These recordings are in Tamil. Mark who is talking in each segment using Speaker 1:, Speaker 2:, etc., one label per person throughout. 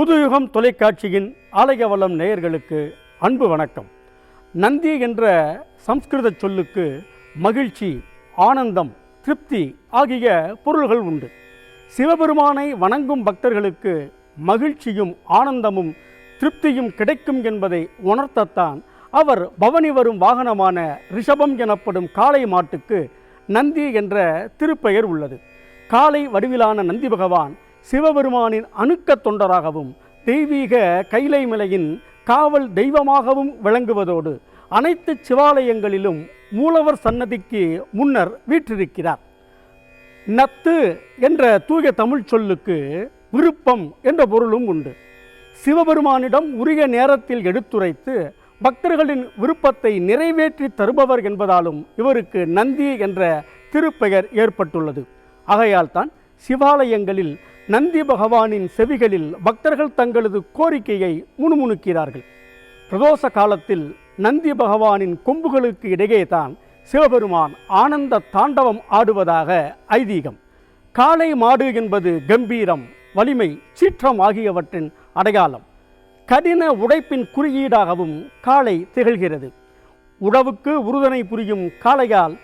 Speaker 1: புதுயுகம் தொலைக்காட்சியின் ஆலயவளம் நேயர்களுக்கு அன்பு வணக்கம். நந்தி என்ற சம்ஸ்கிருத சொல்லுக்கு மகிழ்ச்சி ஆனந்தம் திருப்தி ஆகிய பொருள்கள் உண்டு. சிவபெருமானை வணங்கும் பக்தர்களுக்கு மகிழ்ச்சியும் ஆனந்தமும் திருப்தியும் கிடைக்கும் என்பதை உணர்த்தத்தான் அவர் பவனி வரும் வாகனமான ரிஷபம் எனப்படும் காளை மாட்டுக்கு நந்தி என்ற திருப்பெயர் உள்ளது. காளை வடிவிலான நந்தி பகவான் சிவபெருமானின் அணுக்க தொண்டராகவும் தெய்வீக கைலை மலையின் காவல் தெய்வமாகவும் விளங்குவதோடு அனைத்து சிவாலயங்களிலும் மூலவர் சன்னதிக்கு முன்னர் வீற்றிருக்கிறார். நத்து என்ற தூய தமிழ் சொல்லுக்கு விருப்பம் என்ற பொருளும் உண்டு. சிவபெருமானிடம் உரிய நேரத்தில் எடுத்துரைத்து பக்தர்களின் விருப்பத்தை நிறைவேற்றி தருபவர் என்பதாலும் இவருக்கு நந்தி என்ற திருப்பெயர் ஏற்பட்டுள்ளது. ஆகையால் தான் சிவாலயங்களில் நந்தி பகவானின் செவிகளில் பக்தர்கள் தங்களது கோரிக்கையை முணுமுணுக்கிறார்கள். பிரதோஷ காலத்தில் நந்தி பகவானின் கொம்புகளுக்கு இடையே தான் சிவபெருமான் ஆனந்த தாண்டவம் ஆடுவதாக ஐதீகம். காளை மாடு என்பது கம்பீரம் வலிமை சீற்றம் ஆகியவற்றின் அடையாளம். கடின உடைப்பின் குறியீடாகவும் காளை திகழ்கிறது. உழவுக்கு உறுதுணை புரியும் காளையால்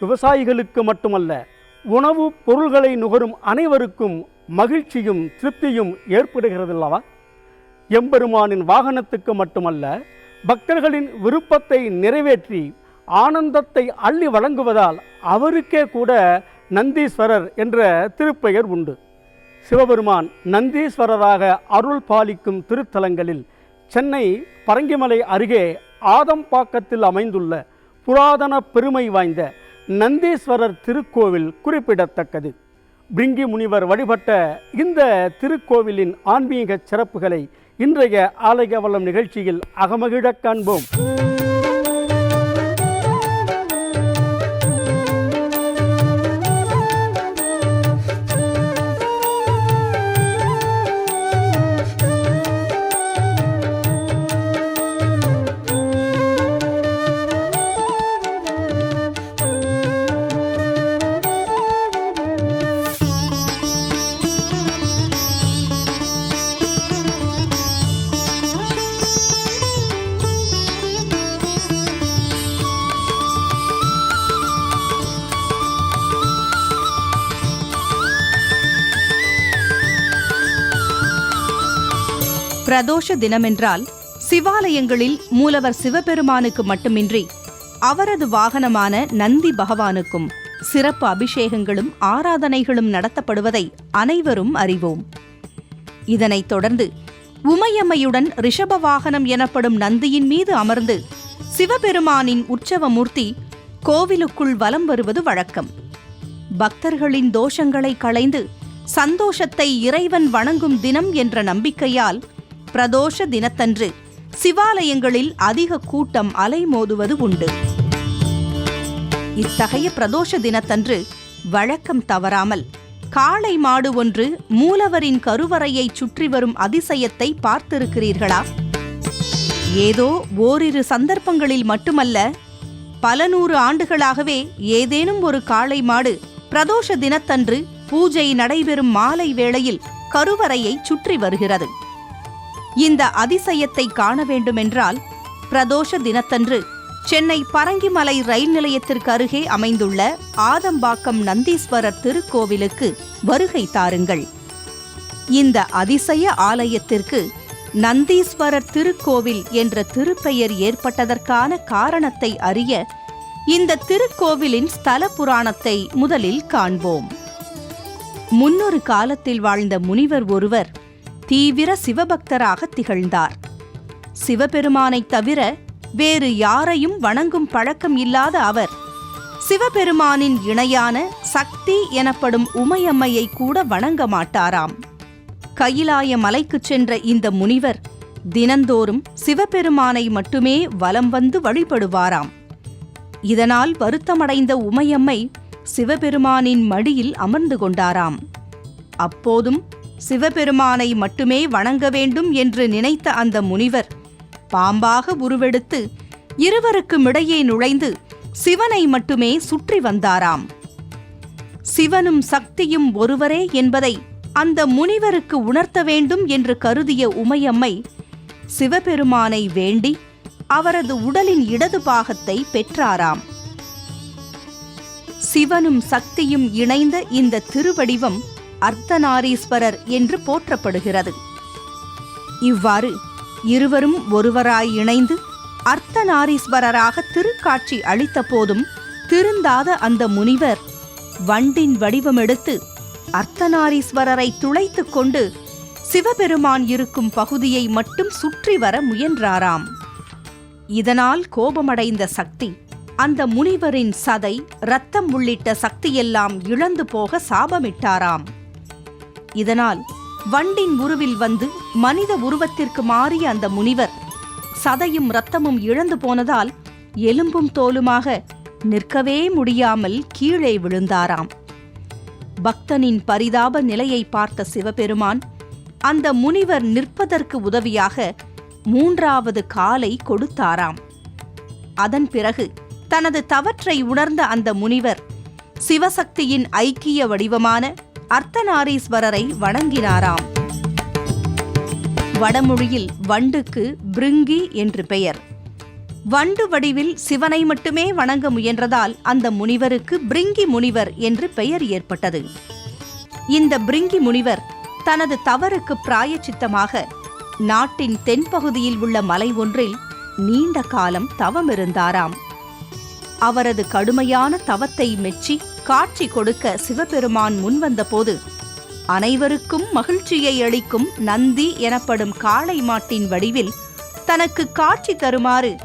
Speaker 1: விவசாயிகளுக்கு மட்டுமல்ல உணவு பொருள்களை நுகரும் அனைவருக்கும் மகிழ்ச்சியும் திருப்தியும் ஏற்படுகிறதல்லவா? எம்பெருமானின் வாகனத்துக்கு மட்டுமல்ல பக்தர்களின் விருப்பத்தை நிறைவேற்றி ஆனந்தத்தை அள்ளி வழங்குவதால் அவருக்கே கூட நந்தீஸ்வரர் என்ற திருப்பெயர் உண்டு. சிவபெருமான் நந்தீஸ்வரராக அருள் பாலிக்கும் திருத்தலங்களில் சென்னை பரங்கிமலை அருகே ஆதம்பாக்கத்தில் அமைந்துள்ள புராதன பெருமை வாய்ந்த நந்தீஸ்வரர் திருக்கோவில் குறிப்பிடத்தக்கது. பிரிங்கி முனிவர் வழிபட்ட இந்த திருக்கோவிலின் ஆன்மீக சிறப்புகளை இன்றைய ஆலயவளம் நிகழ்ச்சியில் அகமகிழக் காண்போம்.
Speaker 2: பிரதோஷ தினமென்றால் சிவாலயங்களில் மூலவர் சிவபெருமானுக்கு மட்டுமின்றி அவரது வாகனமான நந்தி பகவானுக்கும் சிறப்பு அபிஷேகங்களும் ஆராதனைகளும் நடத்தப்படுவதை அனைவரும் அறிவோம். இதனைத் தொடர்ந்து உமையம்மையுடன் ரிஷப வாகனம் எனப்படும் நந்தியின் மீது அமர்ந்து சிவபெருமானின் உற்சவமூர்த்தி கோவிலுக்குள் வலம் வருவது வழக்கம். பக்தர்களின் தோஷங்களை களைந்து சந்தோஷத்தை இறைவன் வணங்கும் தினம் என்ற நம்பிக்கையால் பிரதோஷ தினத்தன்று சிவாலயங்களில் அதிக கூட்டம் அலைமோதுவது உண்டு. இத்தகைய பிரதோஷ தினத்தன்று வழக்கம் தவறாமல் காளை மாடு ஒன்று மூலவரின் கருவறையை சுற்றி வரும் அதிசயத்தை பார்த்திருக்கிறீர்களா? ஏதோ ஓரிரு சந்தர்ப்பங்களில் மட்டுமல்ல பல நூறு ஆண்டுகளாகவே ஏதேனும் ஒரு காளை மாடு பிரதோஷ தினத்தன்று பூஜை நடைபெறும் மாலை வேளையில் கருவறையை சுற்றி வருகிறது. இந்த அதிசயத்தை காண வேண்டுமென்றால் பிரதோஷ தினத்தன்று சென்னை பரங்கிமலை ரயில் நிலையத்திற்கு அருகே அமைந்துள்ள ஆதம்பாக்கம் நந்தீஸ்வரர் திருக்கோவிலுக்கு வருகை தாருங்கள். இந்த அதிசய ஆலயத்திற்கு நந்தீஸ்வரர் திருக்கோவில் என்ற திருப்பெயர் ஏற்பட்டதற்கான காரணத்தை அறிய இந்த திருக்கோவிலின் ஸ்தல புராணத்தை முதலில் காண்போம். முன்னொரு காலத்தில் வாழ்ந்த முனிவர் ஒருவர் தீவிர சிவபக்தராக திகழ்ந்தார். சிவபெருமானைத் தவிர வேறு யாரையும் வணங்கும் பழக்கம் இல்லாத அவர் சிவபெருமானின் இணையான சக்தி எனப்படும் உமையம்மையை கூட வணங்க மாட்டாராம். கையிலாய மலைக்குச் சென்ற இந்த முனிவர் தினந்தோறும் சிவபெருமானை மட்டுமே வலம் வந்து வழிபடுவாராம். இதனால் வருத்தமடைந்த உமையம்மை சிவபெருமானின் மடியில் அமர்ந்து கொண்டாராம். அப்போதும் சிவபெருமானை மட்டுமே வணங்க வேண்டும் என்று நினைத்த அந்த முனிவர் பாம்பாக உருவெடுத்து இருவருக்கும் இடையே நுழைந்து சிவனை மட்டுமே சுற்றி வந்தாராம். சிவனும் சக்தியும் ஒருவரே என்பதை அந்த முனிவருக்கு உணர்த்த வேண்டும் என்று கருதிய உமையம்மை சிவபெருமானை வேண்டி அவரது உடலின் இடது பாகத்தை பெற்றாராம். சிவனும் சக்தியும் இணைந்த இந்த திருவடிவம் அர்த்தநாரீஸ்வரர் என்று போற்றப்படுகிறது. இவ்வாறு இருவரும் ஒருவராய் இணைந்து அர்த்தநாரீஸ்வரராக திருக்காட்சி அளித்த போதும் திருந்தாத அந்த முனிவர் வண்டின் வடிவமெடுத்து அர்த்தநாரீஸ்வரரை துளைத்துக் கொண்டு சிவபெருமான் இருக்கும் பகுதியை மட்டும் சுற்றி வர முயன்றாராம். இதனால் கோபமடைந்த சக்தி அந்த முனிவரின் சதை ரத்தம் உள்ளிட்ட சக்தியெல்லாம் இழந்து போக சாபமிட்டாராம். இதனால் வண்டின் உருவில் வந்து மனித உருவத்திற்கு மாறிய அந்த முனிவர் சதையும் இரத்தமும் இழந்து போனதால் எலும்பும் தோலுமாக நிற்கவே முடியாமல் கீழே விழுந்தாராம். பக்தனின் பரிதாப நிலையை பார்த்த சிவபெருமான் அந்த முனிவர் நிற்பதற்கு உதவியாக மூன்றாவது காலை கொடுத்தாராம். அதன் பிறகு தனது தவற்றை உணர்ந்த அந்த முனிவர் சிவசக்தியின் ஐக்கிய வடிவமான அர்த்தநாரீஸ்வரரை வணங்கினாராம். வடமொழியில் வண்டுக்கு பிருங்கி என்று பெயர். வண்டு வடிவில் சிவனை மட்டுமே வணங்க முயன்றதால் அந்த முனிவருக்கு பிரிங்கி முனிவர் என்று பெயர் ஏற்பட்டது. இந்த பிரிங்கி முனிவர் தனது தவறுக்கு பிராயச்சித்தமாக நாட்டின் தென்பகுதியில் உள்ள மலை ஒன்றில் நீண்ட காலம் தவமிருந்தாராம். அவரது கடுமையான தவத்தை மெச்சி காட்சி கொடுக்க சிவபெருமான் முன்வந்தபோது அனைவருக்கும் மகிழ்ச்சியை அளிக்கும் நந்தி எனப்படும் காளை மாட்டின் வடிவில் தனக்கு காட்சி தருமாறு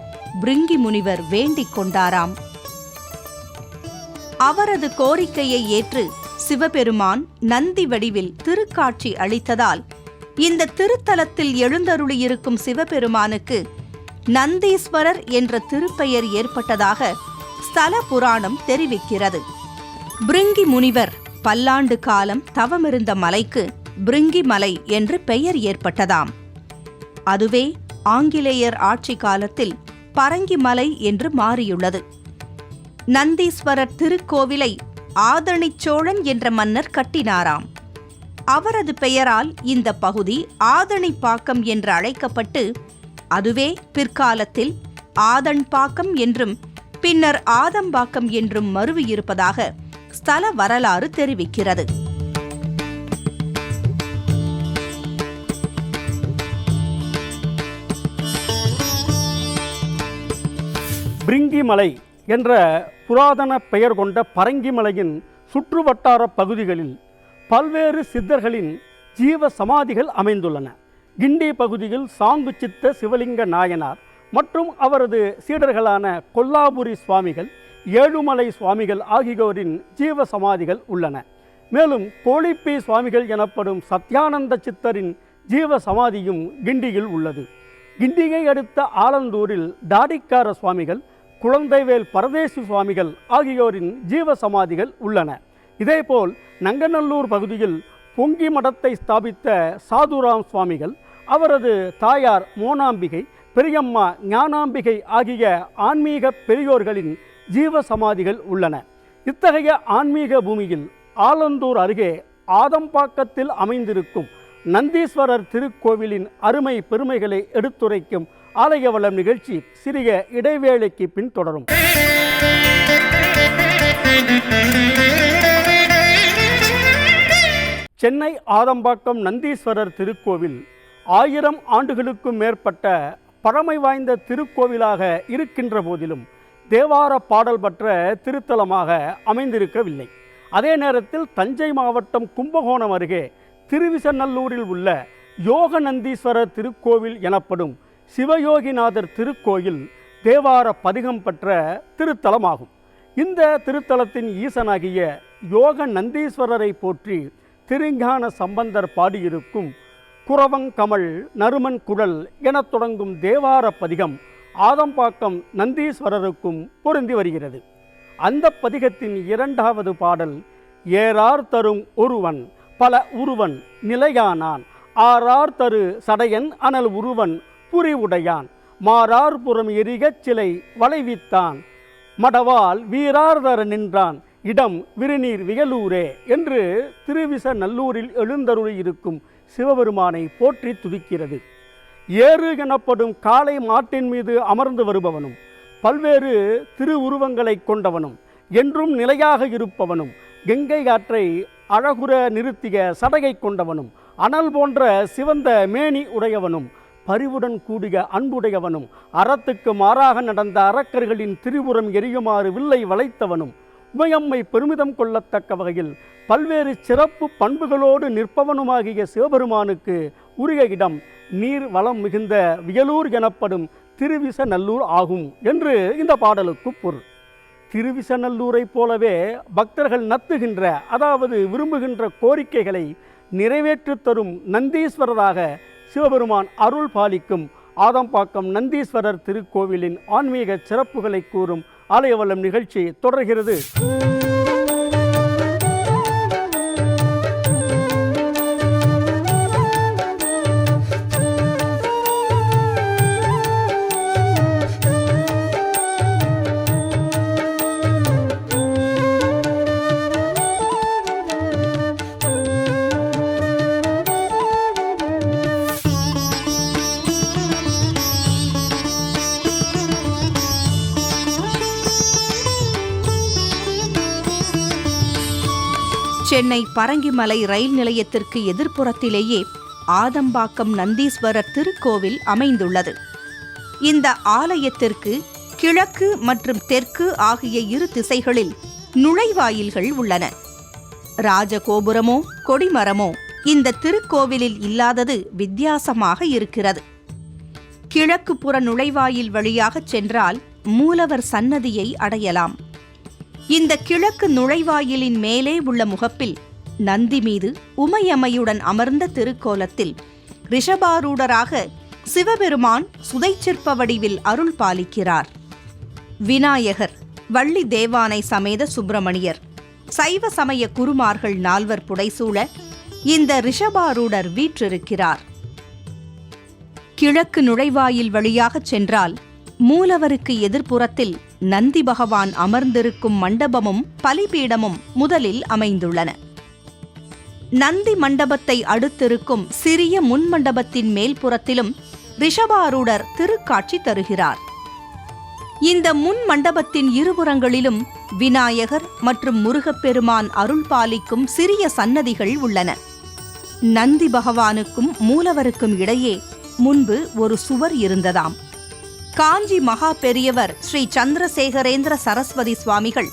Speaker 2: பிருங்கி முனிவர் வேண்டிக் கொண்டாராம். அவரது கோரிக்கையை ஏற்று சிவபெருமான் நந்தி வடிவில் திருக்காட்சி அளித்ததால் இந்த திருத்தலத்தில் எழுந்தருளியிருக்கும் சிவபெருமானுக்கு நந்தீஸ்வரர் என்ற திருப்பெயர் ஏற்பட்டதாக ஸ்தல புராணம் தெரிவிக்கிறது. பிருங்கி முனிவர் பல்லாண்டு காலம் தவமிருந்த மலைக்கு பிருங்கி மலை என்று பெயர் ஏற்பட்டதாம். அதுவே ஆங்கிலேயர் ஆட்சி காலத்தில் பரங்கி மலை என்று மாறியுள்ளது. நந்தீஸ்வரர் திருக்கோவிலை ஆதணிச் சோழன் என்ற மன்னர் கட்டினாராம். அவரது பெயரால் இந்த பகுதி ஆதணிப்பாக்கம் என்று அழைக்கப்பட்டு அதுவே பிற்காலத்தில் ஆதன்பாக்கம் என்றும் பின்னர் ஆதம்பாக்கம் என்றும் மருவியிருப்பதாக ஸ்தல வரலாறு தெரிவிக்கிறது.
Speaker 1: பிரிங்கிமலை என்ற புராதன பெயர் கொண்ட பரங்கிமலையின் சுற்றுவட்டார பகுதிகளில் பல்வேறு சித்தர்களின் ஜீவ சமாதிகள் அமைந்துள்ளன. கிண்டி பகுதியில் சாங்கு சித்த சிவலிங்க நாயனார் மற்றும் அவரது சீடர்களான கொல்லாபுரி சுவாமிகள் ஏழுமலை சுவாமிகள் ஆகியோரின் ஜீவ சமாதிகள் உள்ளன. மேலும் கோழிப்பி சுவாமிகள் எனப்படும் சத்யானந்த சித்தரின் ஜீவ சமாதியும் கிண்டியில் உள்ளது. கிண்டியை அடுத்த ஆலந்தூரில் தாடிக்கார சுவாமிகள் குழந்தைவேல் பரதேசி சுவாமிகள் ஆகியோரின் ஜீவ சமாதிகள் உள்ளன. இதேபோல் நங்கநல்லூர் பகுதியில் பொங்கி மடத்தை ஸ்தாபித்த சாதுராம் சுவாமிகள் அவரது தாயார் மோனாம்பிகை பெரியம்மா ஞானாம்பிகை ஆகிய ஆன்மீக பெரியோர்களின் ஜீவ சமாதிகள் உள்ளன. இத்தகைய ஆன்மீக பூமியில் ஆலந்தூர் அருகே ஆதம்பாக்கத்தில் அமைந்திருக்கும் நந்தீஸ்வரர் திருக்கோவிலின் அருமை பெருமைகளை எடுத்துரைக்கும் ஆலய வளம் நிகழ்ச்சி சிறிய இடைவேளைக்கு பின் தொடரும். சென்னை ஆதம்பாக்கம் நந்தீஸ்வரர் திருக்கோவில் ஆயிரம் ஆண்டுகளுக்கும் மேற்பட்ட பழமை வாய்ந்த திருக்கோவிலாக இருக்கின்ற போதிலும் தேவார பாடல் பெற்ற திருத்தலமாக அமைந்திருக்கவில்லை. அதே நேரத்தில் தஞ்சை மாவட்டம் கும்பகோணம் அருகே திருவிசநல்லூரில் உள்ள யோகநந்தீஸ்வரர் திருக்கோவில் எனப்படும் சிவயோகிநாதர் திருக்கோயில் தேவார பதிகம் பெற்ற திருத்தலமாகும். இந்த திருத்தலத்தின் ஈசனாகிய யோக நந்தீஸ்வரரை போற்றி திருஞான சம்பந்தர் பாடியிருக்கும் குரவங்கமல் நறுமன் குழல் எனத் தொடங்கும் தேவார பதிகம் ஆதம்பாக்கம் நந்தீஸ்வரருக்கும் பொருந்தி வருகிறது. அந்த பதிகத்தின் இரண்டாவது பாடல் ஏறார் தரும் ஒருவன் பல உருவன் நிலையானான். ஆறார் தரு சடையன் அனல் உருவன் புரி உடையான் மாறார் புறம் எரிகச் சிலை வளைவித்தான். மடவால் வீரார்தர நின்றான். இடம் விருநீர் வியலூரே என்று திருவிச நல்லூரில் எழுந்தருளி இருக்கும் சிவபெருமானை போற்றி துதிக்கிறது. ஏறு எனப்படும் காளை மாட்டின் மீது அமர்ந்து வருபவனும் பல்வேறு திருவுருவங்களை கொண்டவனும் என்றும் நிலையாக இருப்பவனும் கங்கை ஆற்றை அழகுற நிறுத்திய சடகை கொண்டவனும் அனல் போன்ற சிவந்த மேனி உடையவனும் பரிவுடன் கூடிய அன்புடையவனும் அறத்துக்கு மாறாக நடந்த அரக்கர்களின் திரிபுரம் எரியுமாறு வில்லை வளைத்தவனும் உமையம்மை பெருமிதம் கொள்ளத்தக்க வகையில் பல்வேறு சிறப்பு பண்புகளோடு நிற்பவனுமாகிய சிவபெருமானுக்கு உரிய இடம் நீர் வளம் மிகுந்த வியலூர் எனப்படும் திருவிசநல்லூர் ஆகும் என்று இந்த பாடலுக்கு பொருள். திருவிசநல்லூரைப் போலவே பக்தர்கள் நத்துகின்ற அதாவது விரும்புகின்ற கோரிக்கைகளை நிறைவேற்றித் தரும் நந்தீஸ்வரராக சிவபெருமான் அருள் பாலிக்கும் ஆதம்பாக்கம் நந்தீஸ்வரர் திருக்கோவிலின் ஆன்மீக சிறப்புகளை கூறும் ஆலயவல்லம் நிகழ்ச்சி தொடர்கிறது.
Speaker 2: சென்னை பரங்கிமலை ரயில் நிலையத்திற்கு எதிர்ப்புறத்திலேயே ஆதம்பாக்கம் நந்தீஸ்வரர் திருக்கோவில் அமைந்துள்ளது. இந்த ஆலயத்திற்கு கிழக்கு மற்றும் தெற்கு ஆகிய இரு திசைகளில் நுழைவாயில்கள் உள்ளன. ராஜகோபுரமோ கொடிமரமோ இந்த திருக்கோவிலில் இல்லாதது வித்தியாசமாக இருக்கிறது. கிழக்கு புற நுழைவாயில் வழியாகச் சென்றால் மூலவர் சன்னதியை அடையலாம். இந்த கிழக்கு நுழைவாயிலின் மேலே உள்ள முகப்பில் நந்தி மீது உமையம்மையுடன் அமர்ந்த திருக்கோலத்தில் ரிஷபாரூடராக சிவபெருமான் சுதைச்சிற்ப வடிவில் அருள் பாலிக்கிறார். விநாயகர் வள்ளி தேவானை சமேத சுப்பிரமணியர் சைவ சமய குருமார்கள் நால்வர் புடைசூழ இந்த ரிஷபாரூடர் வீற்றிருக்கிறார். கிழக்கு நுழைவாயில் வழியாகச் சென்றால் மூலவருக்கு எதிர்ப்புறத்தில் நந்தி பகவான் அமர்ந்திருக்கும் மண்டபமும் பலிபீடமும் முதலில் அமைந்துள்ளன. நந்தி மண்டபத்தை அடுத்திருக்கும் சிறிய முன்மண்டபத்தின் மேல்புறத்திலும் ரிஷபாரூடர் திருக்காட்சி தருகிறார். இந்த முன் மண்டபத்தின் இருபுறங்களிலும் விநாயகர் மற்றும் முருகப்பெருமான் அருள் பாலிக்கும் சிறிய சன்னதிகள் உள்ளன. நந்தி பகவானுக்கும் மூலவருக்கும் இடையே முன்பு ஒரு சுவர் இருந்ததாம். காஞ்சி மகா பெரியவர் ஸ்ரீ சந்திரசேகரேந்திர சரஸ்வதி சுவாமிகள்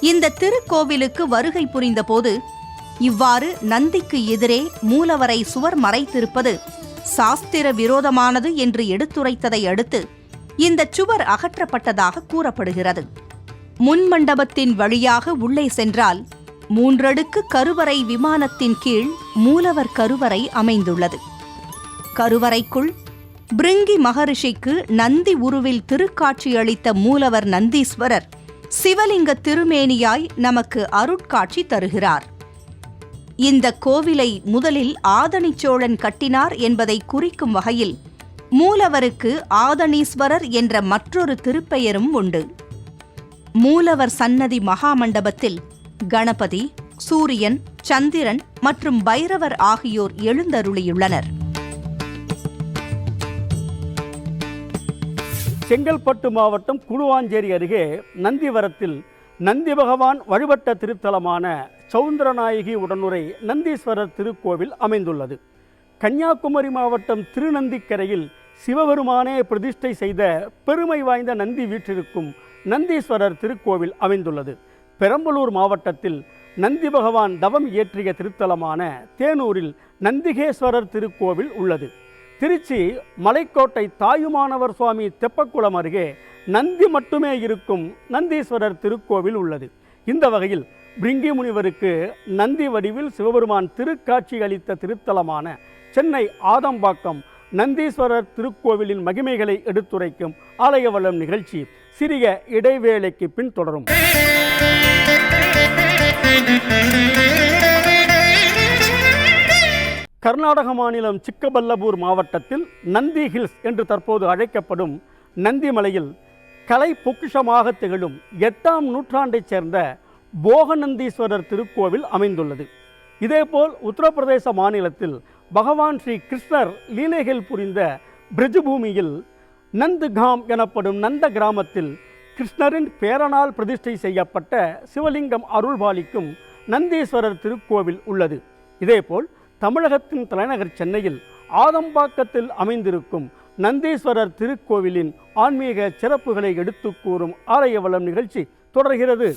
Speaker 2: இந்த திருக்கோவிலுக்கு வருகை புரிந்தபோது இவ்வாறு நந்திக்கு எதிரே மூலவரை சுவர் மறைத்திருப்பது சாஸ்திர விரோதமானது என்று எடுத்துரைத்ததை அடுத்து இந்த சுவர் அகற்றப்பட்டதாக கூறப்படுகிறது. முன் மண்டபத்தின் வழியாக உள்ளே சென்றால் மூன்றடுக்கு கருவறை விமானத்தின் கீழ் மூலவர் கருவறை அமைந்துள்ளது. கருவறைக்குள் பிருங்கி மகரிஷிக்கு நந்தி உருவில் திருக்காட்சியளித்த மூலவர் நந்தீஸ்வரர் சிவலிங்க திருமேனியாய் நமக்கு அருட்காட்சி தருகிறார். இந்த கோவிலை முதலில் ஆதனி சோழன் கட்டினார் என்பதை குறிக்கும் வகையில் மூலவருக்கு ஆதனீஸ்வரர் என்ற மற்றொரு திருப்பெயரும் உண்டு. மூலவர் சன்னதி மகாமண்டபத்தில் கணபதி சூரியன் சந்திரன் மற்றும் பைரவர் ஆகியோர் எழுந்தருளியுள்ளனர்.
Speaker 1: செங்கல்பட்டு மாவட்டம் குழுவாஞ்சேரி அருகே நந்திவரத்தில் நந்தி பகவான் வழிபட்ட திருத்தலமான சௌந்தரநாயகி உடனுரை நந்தீஸ்வரர் திருக்கோவில் அமைந்துள்ளது. கன்னியாகுமரி மாவட்டம் திருநந்திக்கரையில் சிவபெருமானே பிரதிஷ்டை செய்த பெருமை வாய்ந்த நந்தி வீற்றிருக்கும் நந்தீஸ்வரர் திருக்கோவில் அமைந்துள்ளது. பெரம்பலூர் மாவட்டத்தில் நந்தி பகவான் தவம் இயற்றிய திருத்தலமான தேனூரில் நந்திகேஸ்வரர் திருக்கோவில் உள்ளது. திருச்சி மலைக்கோட்டை தாயுமானவர் சுவாமி தெப்பக்குளம் அருகே நந்தி மட்டுமே இருக்கும் நந்தீஸ்வரர் திருக்கோவில் உள்ளது. இந்த வகையில் பிரிங்கி முனிவருக்கு நந்தி வடிவில் சிவபெருமான் திருக்காட்சி அளித்த திருத்தலமான சென்னை ஆதம்பாக்கம் நந்தீஸ்வரர் திருக்கோவிலின் மகிமைகளை எடுத்துரைக்கும் ஆலயவளம் நிகழ்ச்சி சிறிய இடைவேளைக்கு பின் தொடரும். கர்நாடக மாநிலம் சிக்கபல்லபூர் மாவட்டத்தில் நந்தி ஹில்ஸ் என்று தற்போது அழைக்கப்படும் நந்தி மலையில் கலை பொக்கிஷமாக திகழும் எட்டாம் நூற்றாண்டைச் சேர்ந்த போகநந்தீஸ்வரர் திருக்கோவில் அமைந்துள்ளது. இதேபோல் உத்தரப்பிரதேச மாநிலத்தில் பகவான் ஸ்ரீ கிருஷ்ணர் லீலைகள் புரிந்த பிரிஜுபூமியில் நந்துகாம் எனப்படும் நந்த கிராமத்தில் கிருஷ்ணரின் பேரனால் பிரதிஷ்டை செய்யப்பட்ட சிவலிங்கம் அருள்பாலிக்கும் நந்தீஸ்வரர் திருக்கோவில் உள்ளது. இதேபோல் தமிழகத்தின் தலைநகர் சென்னையில் ஆதம்பாக்கத்தில் அமைந்திருக்கும் நந்தீஸ்வரர் திருக்கோவிலின் ஆன்மீக சிறப்புகளை எடுத்துக் கூறும் ஆலய வளம் நிகழ்ச்சி தொடர்கிறது.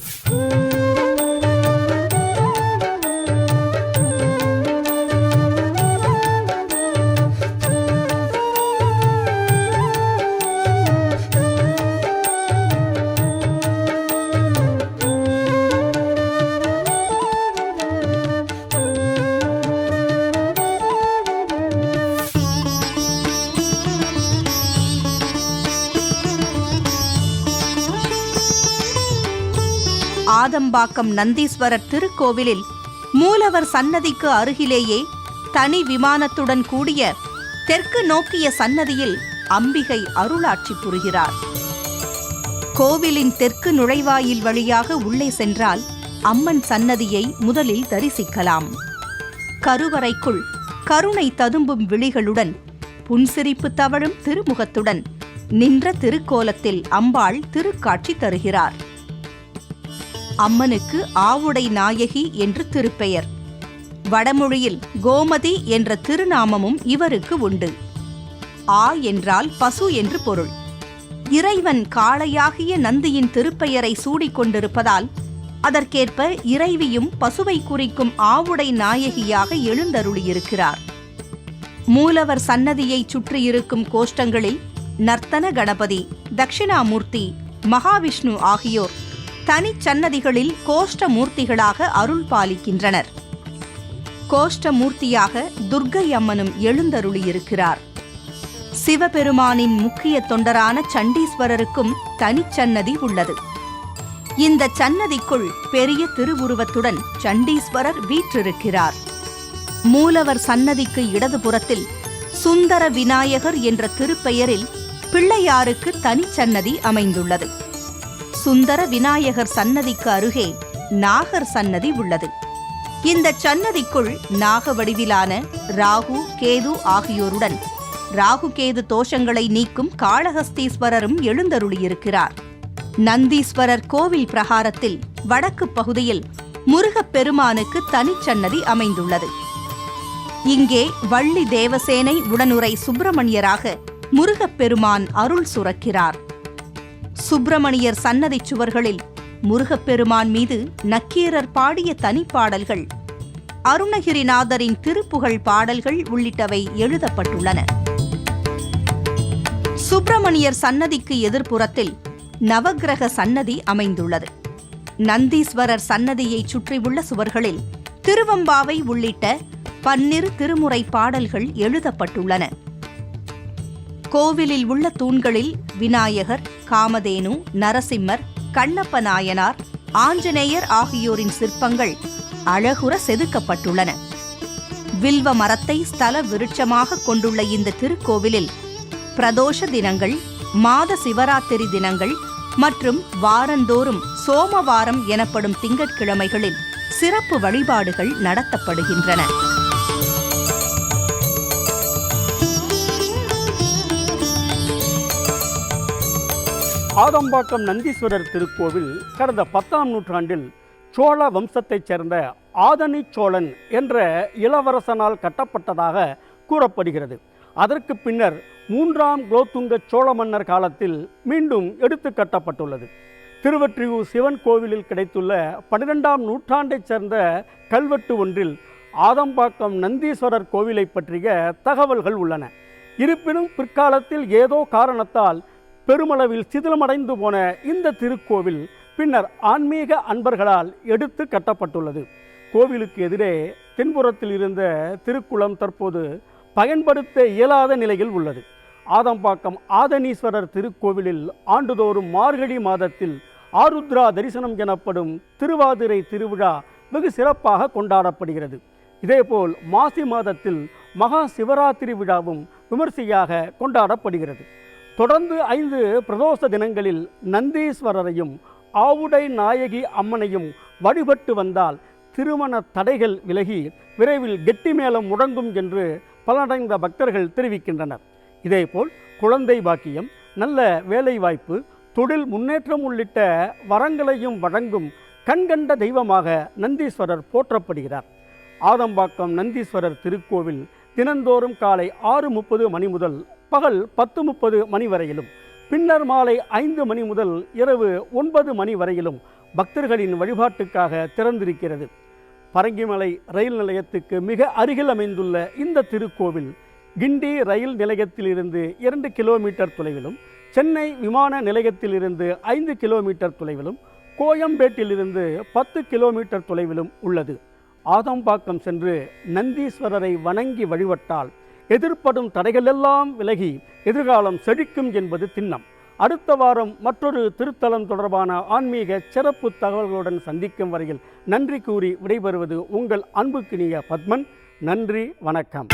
Speaker 2: ஆதம்பாக்கம் நந்தீஸ்வரர் திருக்கோவிலில் மூலவர் சன்னதிக்கு அருகிலேயே தனி விமானத்துடன் கூடிய தெற்கு நோக்கிய சன்னதியில் அம்பிகை அருளாட்சி புரிகிறார். கோவிலின் தெற்கு நுழைவாயில் வழியாக உள்ளே சென்றால் அம்மன் சன்னதியை முதலில் தரிசிக்கலாம். கருவறைக்குள் கருணை ததும்பும் விழிகளுடன் புன்சிரிப்பு தவழும் திருமுகத்துடன் நின்ற திருக்கோலத்தில் அம்பாள் திருக்காட்சி தருகிறார். அம்மனுக்கு ஆவுடை நாயகி என்று திருப்பெயர். வடமொழியில் கோமதி என்ற திருநாமமும் இவருக்கு உண்டு. ஆ என்றால் பசு என்று பொருள். இறைவன் காளையாகிய நந்தியின் திருப்பெயரை சூடிக்கொண்டிருப்பதால் அதற்கேற்ப இறைவியும் பசுவை குறிக்கும் ஆவுடை நாயகியாக எழுந்தருளியிருக்கிறார். மூலவர் சன்னதியைச் சுற்றியிருக்கும் கோஷ்டங்களில் நர்த்தன கணபதி தட்சிணாமூர்த்தி மகாவிஷ்ணு ஆகியோர் தனிச்சன்னதிகளில் கோஷ்டமூர்த்திகளாக அருள் பாலிக்கின்றனர். கோஷ்டமூர்த்தியாக துர்க்கை அம்மனும் எழுந்தருளியிருக்கிறார். சிவபெருமானின் முக்கிய தொண்டரான சண்டீஸ்வரருக்கும் தனிச்சன்னதி உள்ளது. இந்த சன்னதிக்குள் பெரிய திருவுருவத்துடன் சண்டீஸ்வரர் வீற்றிருக்கிறார். மூலவர் சன்னதிக்கு இடதுபுறத்தில் சுந்தர விநாயகர் என்ற திருப்பெயரில் பிள்ளையாருக்கு தனிச்சன்னதி அமைந்துள்ளது. சுந்தர விநாயகர் சன்னதிக்கு அருகே நாகர் சன்னதி உள்ளது. இந்த சன்னதிக்குள் நாக வடிவிலான ராகு கேது ஆகியோருடன் ராகு கேது தோஷங்களை நீக்கும் காளஹஸ்தீஸ்வரரும் எழுந்தருளியிருக்கிறார். நந்தீஸ்வரர் கோவில் பிரகாரத்தில் வடக்கு பகுதியில் முருகப்பெருமானுக்கு தனிச்சன்னதி அமைந்துள்ளது. இங்கே வள்ளி தேவசேனை உடனுரை சுப்பிரமணியராக முருகப் பெருமான் அருள் சுரக்கிறார். சுப்பிரமணியர் சன்னதி சுவர்களில் முருகப்பெருமான் மீது நக்கீரர் பாடிய தனிப்பாடல்கள் அருணகிரிநாதரின் திருப்புகழ் பாடல்கள் உள்ளிட்டவை எழுதப்பட்டுள்ளன. சுப்பிரமணியர் சன்னதிக்கு எதிர்ப்புறத்தில் நவகிரக சன்னதி அமைந்துள்ளது. நந்தீஸ்வரர் சன்னதியை சுற்றியுள்ள சுவர்களில் திருவம்பாவை உள்ளிட்ட பன்னிரு திருமுறை பாடல்கள் எழுதப்பட்டுள்ளன. கோவிலில் உள்ள தூண்களில் விநாயகர் காமதேனு நரசிம்மர் கண்ணப்ப நாயனார் ஆஞ்சநேயர் ஆகியோரின் சிற்பங்கள் அழகுற செதுக்கப்பட்டுள்ளன. வில்வ மரத்தை ஸ்தல விருட்சமாக கொண்டுள்ள இந்த திருக்கோவிலில் பிரதோஷ தினங்கள் மாத சிவராத்திரி தினங்கள் மற்றும் வாரந்தோறும் சோமவாரம் எனப்படும் திங்கட்கிழமைகளில் சிறப்பு வழிபாடுகள் நடத்தப்படுகின்றன.
Speaker 1: ஆதம்பாக்கம் நந்தீஸ்வரர் திருக்கோவில் கடந்த பத்தாம் நூற்றாண்டில் சோழ வம்சத்தைச் சேர்ந்த ஆதனி சோழன் என்ற இளவரசனால் கட்டப்பட்டதாக கூறப்படுகிறது. அதற்கு பின்னர் மூன்றாம் குலோத்துங்க சோழ மன்னர் காலத்தில் மீண்டும் எடுத்து கட்டப்பட்டுள்ளது. திருவற்றியூர் சிவன் கோவிலில் கிடைத்துள்ள பன்னிரெண்டாம் நூற்றாண்டைச் சேர்ந்த கல்வெட்டு ஒன்றில் ஆதம்பாக்கம் நந்தீஸ்வரர் கோவிலை பற்றிய தகவல்கள் உள்ளன. இருப்பினும் பிற்காலத்தில் ஏதோ காரணத்தால் பெருமளவில் சிதிலமடைந்து போன இந்த திருக்கோவில் பின்னர் ஆன்மீக அன்பர்களால் எடுத்து கட்டப்பட்டுள்ளது. கோவிலுக்கு எதிரே தென்புறத்தில் இருந்த திருக்குளம் தற்போது பயன்படுத்த இயலாத நிலையில் உள்ளது. ஆதம்பாக்கம் ஆதனீஸ்வரர் திருக்கோவிலில் ஆண்டுதோறும் மார்கழி மாதத்தில் ஆருத்ரா தரிசனம் எனப்படும் திருவாதிரை திருவிழா வெகு சிறப்பாக கொண்டாடப்படுகிறது. இதேபோல் மாசி மாதத்தில் மகா சிவராத்திரி விழாவும் விமர்சையாக கொண்டாடப்படுகிறது. தொடர்ந்து ஐந்து பிரதோஷ தினங்களில் நந்தீஸ்வரரையும் ஆவுடை நாயகி அம்மனையும் வழிபட்டு வந்தால் திருமண தடைகள் விலகி விரைவில் கெட்டி மேளம் முடங்கும் என்று பலனடைந்த பக்தர்கள் தெரிவிக்கின்றனர். இதேபோல் குழந்தை பாக்கியம் நல்ல வேலைவாய்ப்பு தொழில் முன்னேற்றம் உள்ளிட்ட வரங்களையும் வழங்கும் கண்கண்ட தெய்வமாக நந்தீஸ்வரர் போற்றப்படுகிறார். ஆதம்பாக்கம் நந்தீஸ்வரர் திருக்கோவில் தினந்தோறும் காலை ஆறு முப்பது மணி முதல் பகல் பத்து முப்பது மணி வரையிலும் பின்னர் மாலை ஐந்து மணி முதல் இரவு ஒன்பது மணி வரையிலும் பக்தர்களின் வழிபாட்டுக்காக திறந்திருக்கிறது. பரங்கிமலை ரயில் நிலையத்துக்கு மிக அருகில் அமைந்துள்ள இந்த திருக்கோவில் கிண்டி ரயில் நிலையத்திலிருந்து இரண்டு கிலோமீட்டர் தொலைவிலும் சென்னை விமான நிலையத்திலிருந்து ஐந்து கிலோமீட்டர் தொலைவிலும் கோயம்பேட்டிலிருந்து பத்து கிலோமீட்டர் தொலைவிலும் உள்ளது. ஆதம்பாக்கம் சென்று நந்தீஸ்வரரை வணங்கி வழிபட்டால் எதிர்ப்படும் தடைகளெல்லாம் விலகி எதிர்காலம் செழிக்கும் என்பது திண்ணம். அடுத்த வாரம் மற்றொரு திருத்தலம் தொடர்பான ஆன்மீக சிறப்பு தகவல்களுடன் சந்திக்கும் வரையில் நன்றி கூறி விடைபெறுவது உங்கள் அன்புக்கினிய பத்மன். நன்றி வணக்கம்.